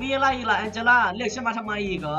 มีอะไรอีกล่ะแองเจล่าเรียกฉันมาทำไมอีกเหรอ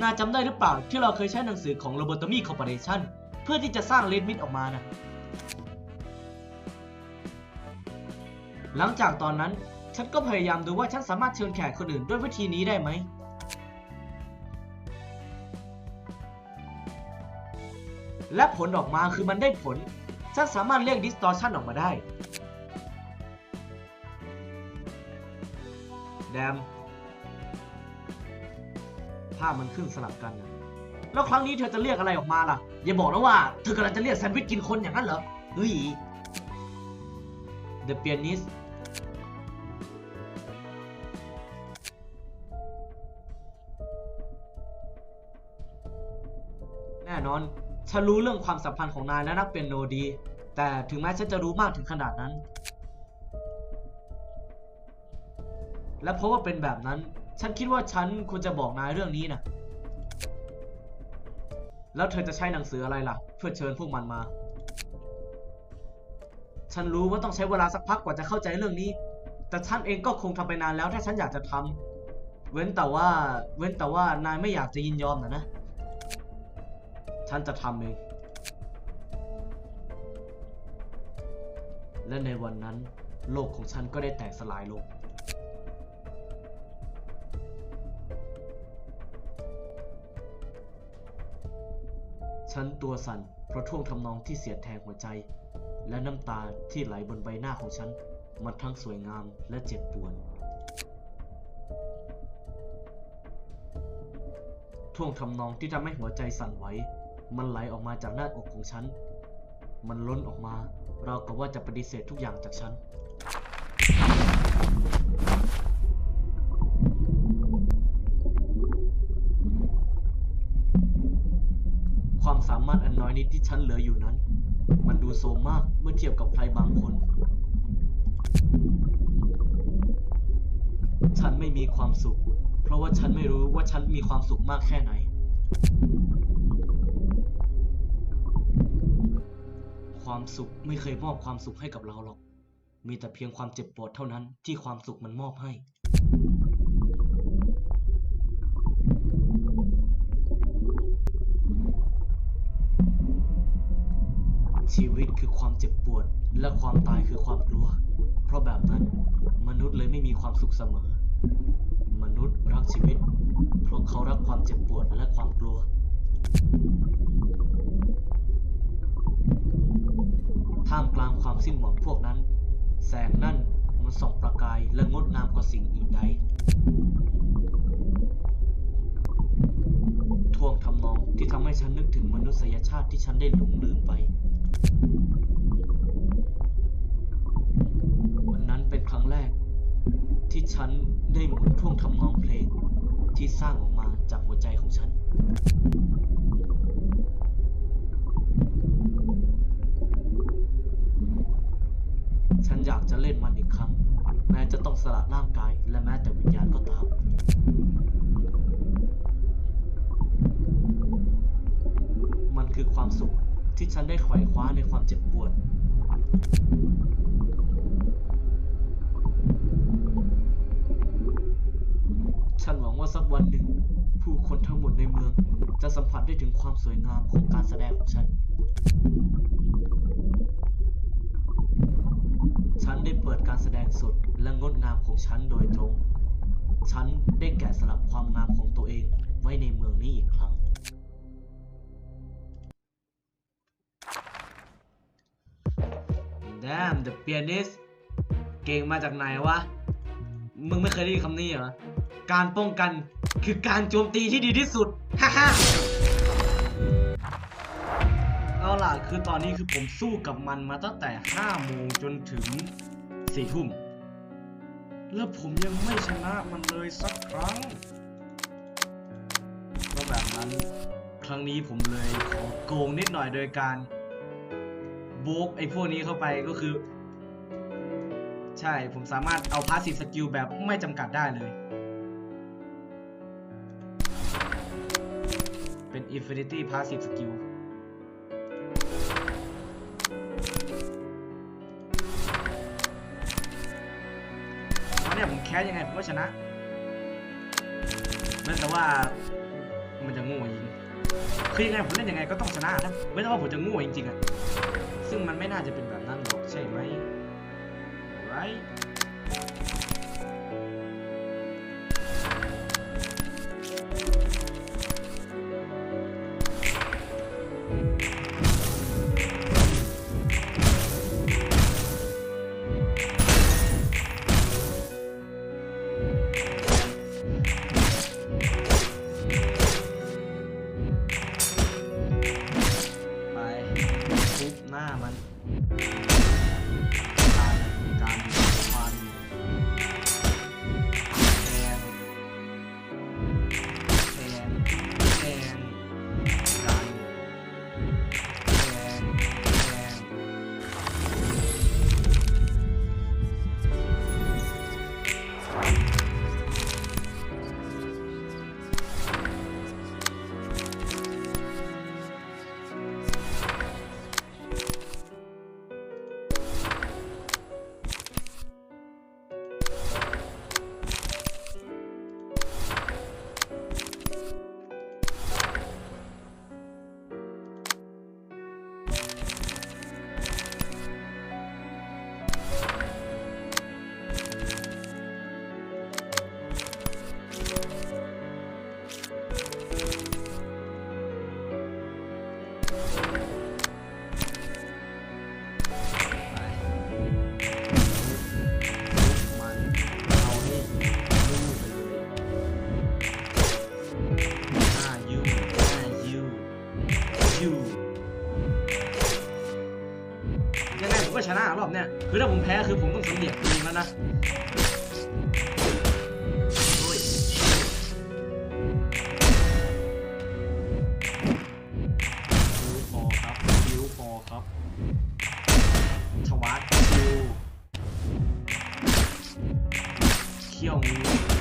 น่าจำได้หรือเปล่าที่เราเคยใช้หนังสือของ Lobotomy Corporation เพื่อที่จะสร้างเลดมิดออกมานะหลังจากตอนนั้นฉันก็พยายามดูว่าฉันสามารถเชิญแขกคนอื่นด้วยวิธีนี้ได้ไหม และผลออกมาคือมันได้ผล ฉันสามารถเรียก distortion ออกมาได้ แดมภาพมันขึ้นสลับกันนะแล้วครั้งนี้เธอจะเรียกอะไรออกมาล่ะ อย่าบอกนะว่าเธอกำลังจะเรียกแซนด์วิชกินคนอย่างนั้นเหรอเฮ้ย The Pianist แน่นอน ฉันรู้เรื่องความสัมพันธ์ของนายและนักเปียโนดี แต่ถึงแม้ฉันจะรู้มากถึงขนาดนั้น และเพราะว่าเป็นแบบนั้น ฉันคิดว่าฉันควรจะบอกนายเรื่องนี้นะแล้วเธอจะใช้หนังสืออะไรล่ะ เพื่อเชิญพวกมันมา ฉันรู้ว่าต้องใช้เวลาสักพักกว่าจะเข้าใจเรื่องนี้ แต่ฉันเองก็คงทำไปนานแล้วถ้าฉันอยากจะทำเว้นแต่ว่า เว้นแต่ว่านายไม่อยากจะยินยอมนะนะ ฉันจะทำเอง และในวันนั้น โลกของฉันก็ได้แตกสลายลง ฉันตัวสั่นเพราะท่วงทำนองที่เสียดแทงหัวใจ และน้ำตาที่ไหลบนใบหน้าของฉัน มันทั้งสวยงามและเจ็บปวดท่วงทำนองที่ทำให้หัวใจสั่นไหวมันไหลออกมาจากหน้าอกของฉัน มันล้นออกมา เราวกับว่าจะปฏิเสธทุกอย่างจากฉัน ความสามารถอันน้อยนิดที่ฉันเหลืออยู่นั้น มันดูโซมมากเมื่อเทียบกับใครบางคน ฉันไม่มีความสุข เพราะว่าฉันไม่รู้ว่าฉันมีความสุขมากแค่ไหน ความสุขไม่เคยมอบความสุขให้กับเราหรอก มีแต่เพียงความเจ็บปวดเท่านั้นที่ความสุขมันมอบให้ ชีวิตคือความเจ็บปวด และความตายคือความกลัว เพราะแบบนั้นมนุษย์เลยไม่มีความสุขเสมอ มนุษย์รักชีวิต เพราะเขารักความเจ็บปวดและความกลัว ท่ามกลางความสิ้นหวังพวกนั้น แสงนั่นมันส่องประกายและงดงามกว่าสิ่งอื่นใดท่วงทำนองที่ทำให้ฉันนึกถึงมนุษยชาติที่ฉันได้หลงลืมไป วันนั้นเป็นครั้งแรก ที่ฉันได้หมุนท่วงทำนองเพลงที่สร้างออกมาจากหัวใจของฉัน ฉันอยากจะเล่นมันอีกครั้ง แม้จะต้องสละร่างกายและแม้แต่วิญญาณก็ตามมันคือความสุข ที่ฉันได้ไขว่คว้าในความเจ็บปวด ฉันหวังว่าสักวันหนึ่ง ผู้คนทั้งหมดในเมือง จะสัมผัสได้ถึงความสวยงามของการแสดงของฉัน ฉันได้เปิดการแสดงสดและงดงามของฉันโดยตรง ฉันได้แกะสลักความงามของตัวเองไว้ในเมืองนี้อีกครั้ง Damn the pianist เก่งมาจากไหนวะ มึงไม่เคยได้ยินคำนี้เหรอ การป้องกันคือการโจมตีที่ดีที่สุด ฮ่าฮ่าเอาล่ะ คือตอนนี้คือผมสู้กับมันมาตั้งแต่5โมงจนถึง4ทุ่ม แล้วผมยังไม่ชนะมันเลยสักครั้งก็แบบนั้น ครั้งนี้ผมเลยขอโกงนิดหน่อยโดยการ โบกไอ้พวกนี้เข้าไปก็คือ ใช่ผมสามารถเอาพาสซีฟสกิลแบบไม่จำกัดได้เลย เป็นอินฟินิตี้พาสซีฟสกิลตเนี้ยผมแคสยังไงผมก็ชนะนั่นแต่ว่ามันจะโง่ยิงคือยังไงผมเล่นยังไงก็ต้องชนะนะไม่ต้องว่าผมจะโง่จริงๆอะ ซึ่งมันไม่น่าจะเป็นแบือถ้าผมแพ้คือผมต้องสำเร็จทีมแล้วนะชวัดคิวเขี้ยวงู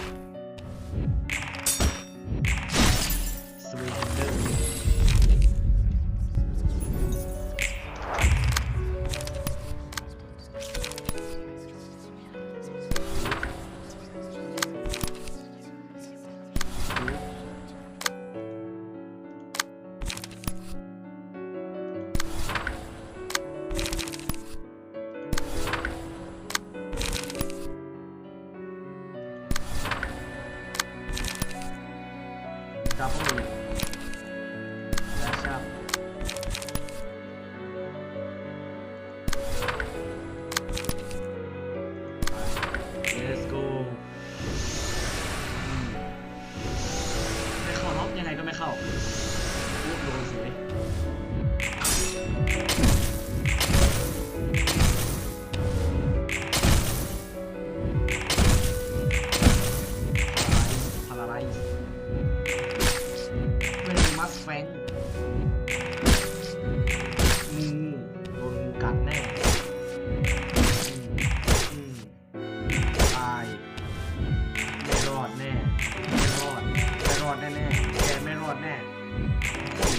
อดแน่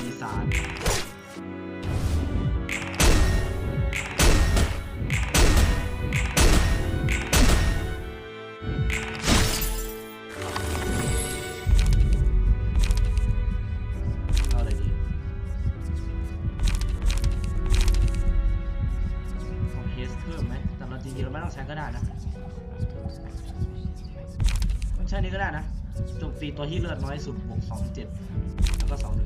อีสานเอาอะรดีเอาเฮสเพิ่มไหมแต่เราจริงๆเราไม่ต้องใช้ก็ได้นะใช้นี้ก็ได้นะจมตีตัวที่เลือดน้อยสุด 少一点，要不要少点？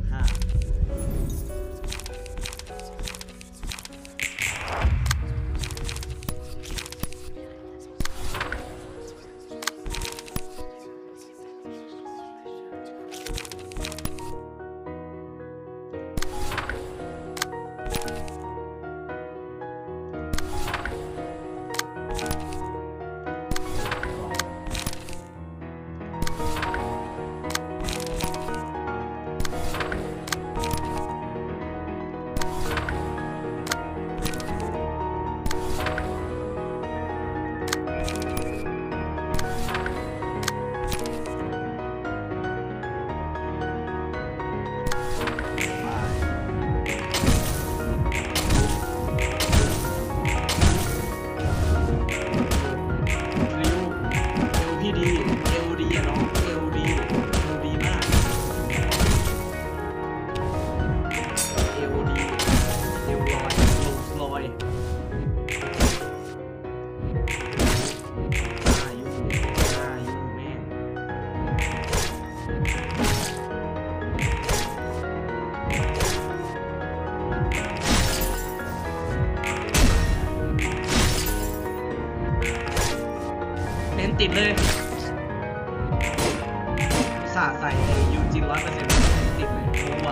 你又进来干什么？你给我！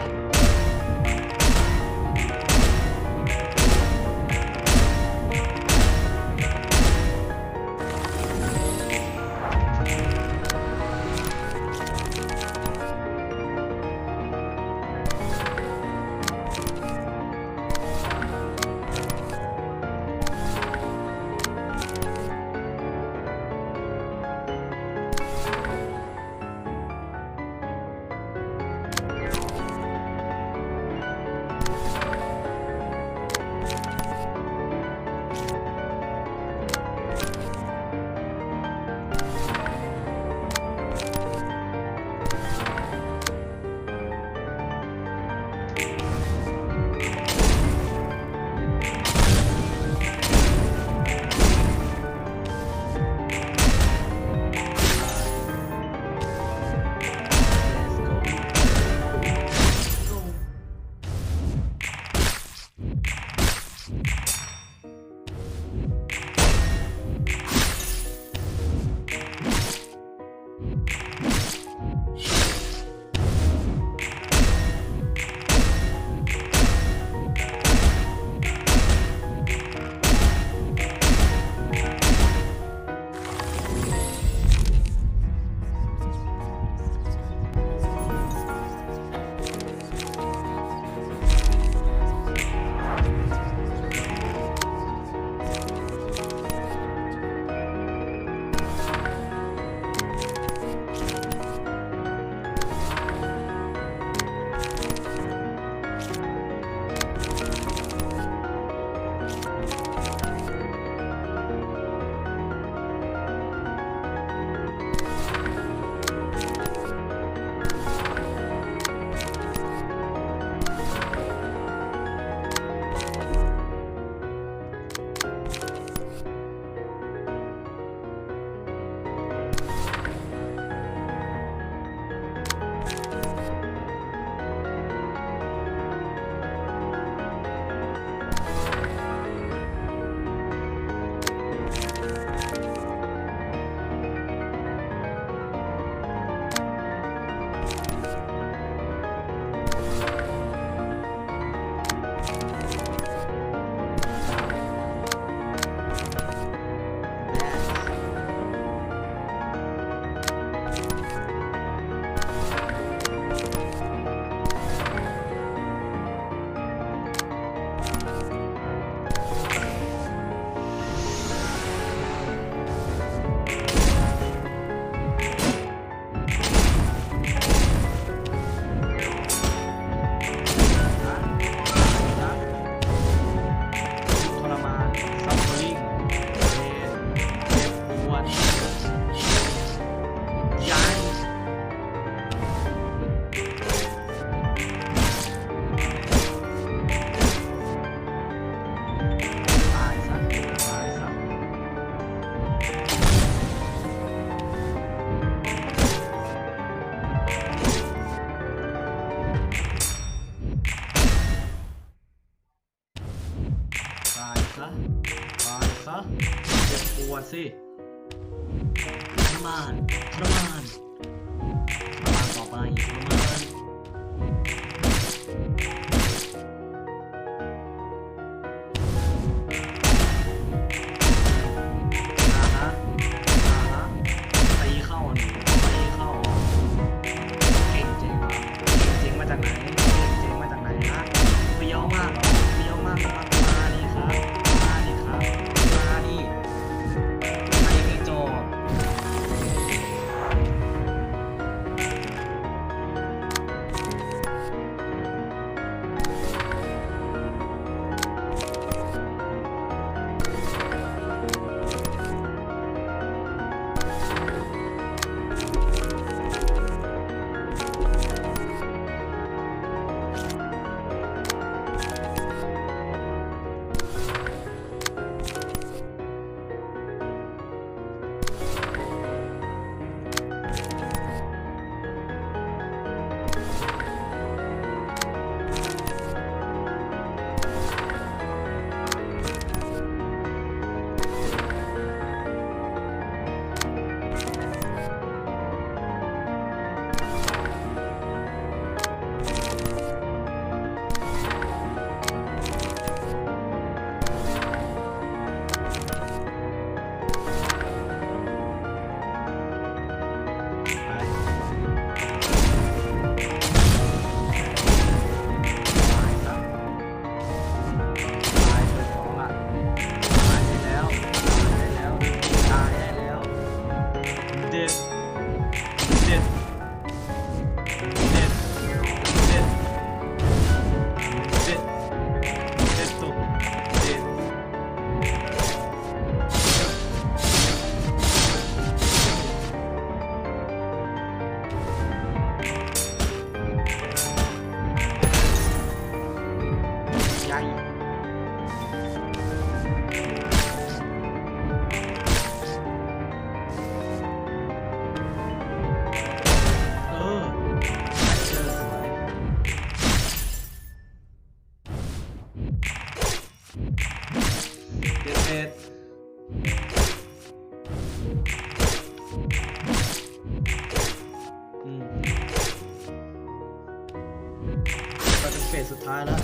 จ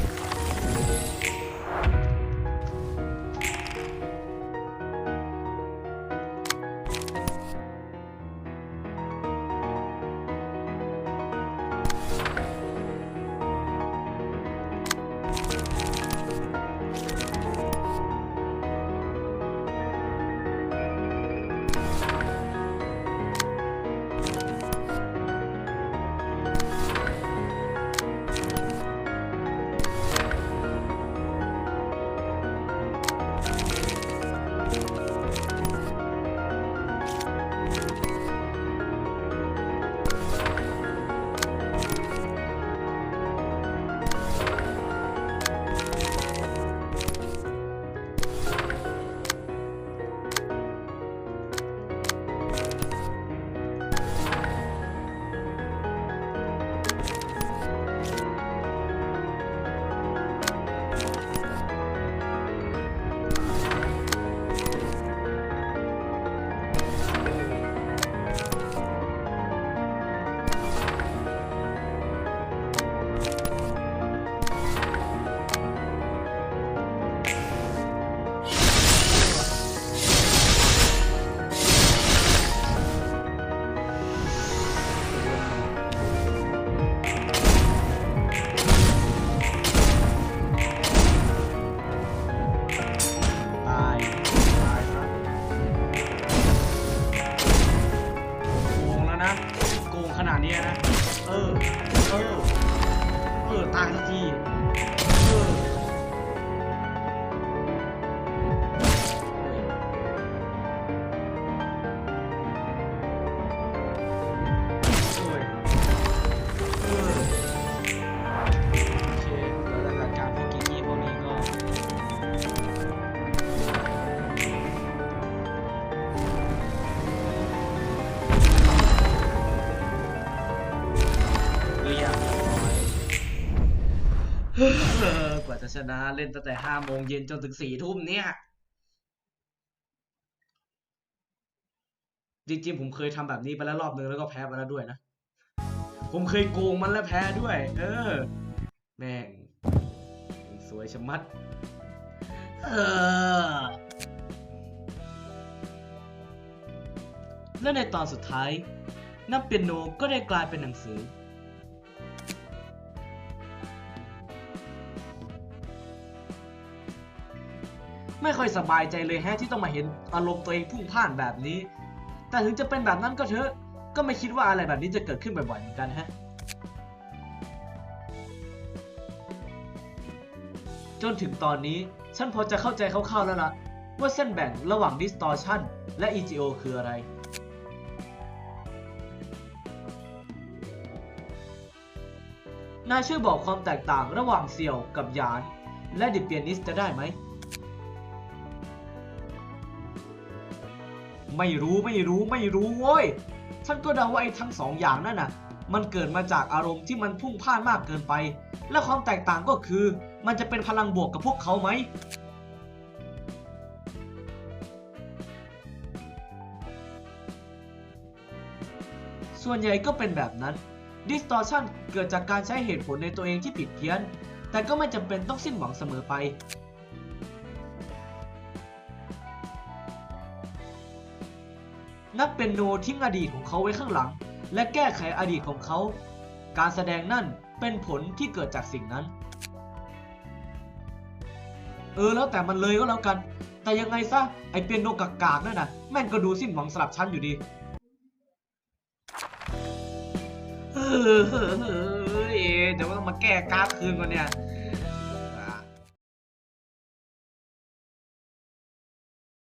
กงขนาดนี้นะ เออ เออ เออ ตายสักที เออ อกว่าจะชนะเล่นตั้งแต่ห้าโมงเย็นจนถึงสี่ทุ่มเนี่ย จริงๆ ผมเคยทำแบบนี้ไปแล้วรอบนึงแล้วก็แพ้ไปแล้วด้วยนะ ผมเคยโกงมันแล้วแพ้ด้วย เออ แม่ง สวยชะมัด เออและในตอนสุดท้ายนักเปียโนก็ได้กลายเป็นหนังสือ ไม่ค่อยสบายใจเลยแฮะที่ต้องมาเห็นอารมณ์ตัวเองพุ่งพ่านแบบนี้ แต่ถึงจะเป็นแบบนั้นก็เถอะ ก็ไม่คิดว่าอะไรแบบนี้จะเกิดขึ้นบ่อยๆเหมือนกันฮะ จนถึงตอนนี้ฉันพอจะเข้าใจคร่าวๆแล้วล่ะ ว่าเส้นแบ่งระหว่าง distortion และ EGO คืออะไรนายช่วยบอกความแตกต่างระหว่างเสี่ยวกับยาน และดิเปียนิสจะได้ไหม ไม่รู้ไม่รู้ไม่รู้โว้ยฉันก็เดาว่าไอ้ทั้งสองอย่างนั่นน่ะ มันเกิดมาจากอารมณ์ที่มันพุ่งพ่านมากเกินไป และความแตกต่างก็คือ มันจะเป็นพลังบวกกับพวกเขาไหมส่วนใหญ่ก็เป็นแบบนั้น distortion เกิดจากการใช้เหตุผลในตัวเองที่ผิดเพี้ยน แต่ก็ไม่จำเป็นต้องสิ้นหวังเสมอไป นักเป็นโนทิ้งอดีตของเขาไว้ข้างหลัง และแก้ไขอดีตของเขา การแสดงนั่นเป็นผลที่เกิดจากสิ่งนั้น เออแล้วแต่มันเลยก็แล้วกัน แต่ยังไงซะไอเปียโนกากๆนั่นน่ะแม่งก็ดูสิ้นหวังสำหรับฉันอยู่ดีเฮ้ยเดี๋ยวต้องมาแก้การาฟคืนก่อนเนี่ย